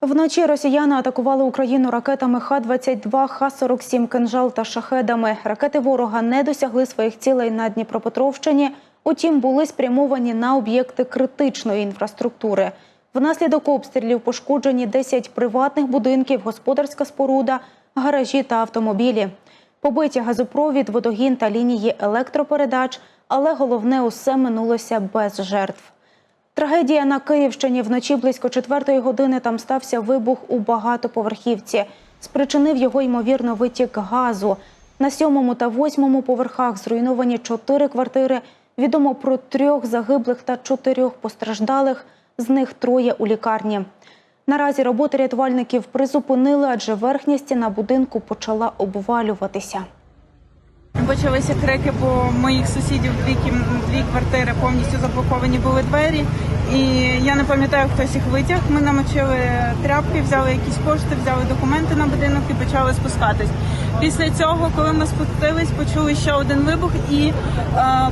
Вночі росіяни атакували Україну ракетами Х-22, Х-47 «Кинжал» та шахедами. Ракети ворога не досягли своїх цілей на Дніпропетровщині, утім були спрямовані на об'єкти критичної інфраструктури. Внаслідок обстрілів пошкоджені 10 приватних будинків, господарська споруда, гаражі та автомобілі. Побиті газопровід, водогін та лінії електропередач, але головне усе минулося без жертв. Трагедія на Київщині вночі близько четвертої години там стався вибух у багатоповерхівці. Спричинив його ймовірно витік газу. На сьомому та восьмому поверхах зруйновані чотири квартири. Відомо про трьох загиблих та чотирьох постраждалих. З них троє у лікарні. Наразі роботи рятувальників призупинили, адже верхня стіна будинку почала обвалюватися. Почалися крики, бо моїх сусідів дві дві квартири повністю заблоковані були двері. І я не пам'ятаю, хтось їх витяг. Ми намочили тряпки, взяли якісь кошти, взяли документи на будинок і почали спускатись. Після цього, коли ми спустились, почули ще один вибух і е,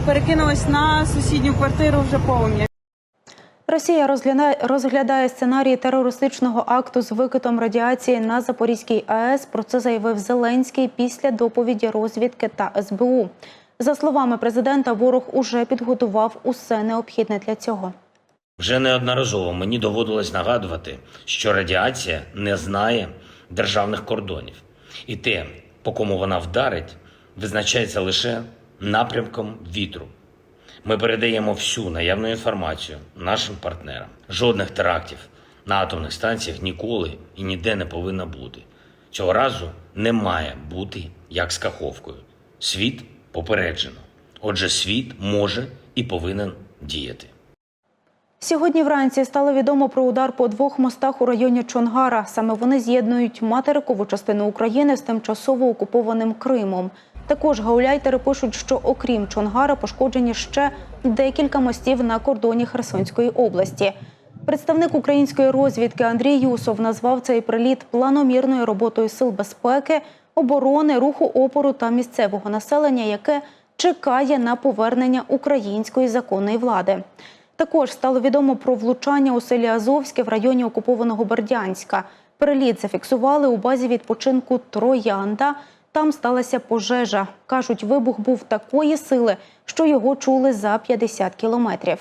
перекинулись на сусідню квартиру вже полум'я. Росія розглядає, розглядає сценарій терористичного акту з викидом радіації на Запорізькій АЕС. Про це заявив Зеленський після доповіді розвідки та СБУ. За словами президента, ворог уже підготував усе необхідне для цього. Вже неодноразово мені доводилось нагадувати, що радіація не знає державних кордонів, і те, по кому вона вдарить, визначається лише напрямком вітру. Ми передаємо всю наявну інформацію нашим партнерам. Жодних терактів на атомних станціях ніколи і ніде не повинно бути. Цього разу не має бути як з каховкою. Світ попереджено. Отже, світ може і повинен діяти. Сьогодні вранці стало відомо про удар по двох мостах у районі Чонгара. Саме вони з'єднують материкову частину України з тимчасово окупованим Кримом. Також гауляйтери пишуть, що окрім Чонгара пошкоджені ще декілька мостів на кордоні Херсонської області. Представник української розвідки Андрій Юсов назвав цей приліт планомірною роботою сил безпеки, оборони, руху опору та місцевого населення, яке чекає на повернення української законної влади. Також стало відомо про влучання у селі Азовське в районі окупованого Бердянська. Переліт зафіксували у базі відпочинку Троянда. Там сталася пожежа. Кажуть, вибух був такої сили, що його чули за 50 кілометрів.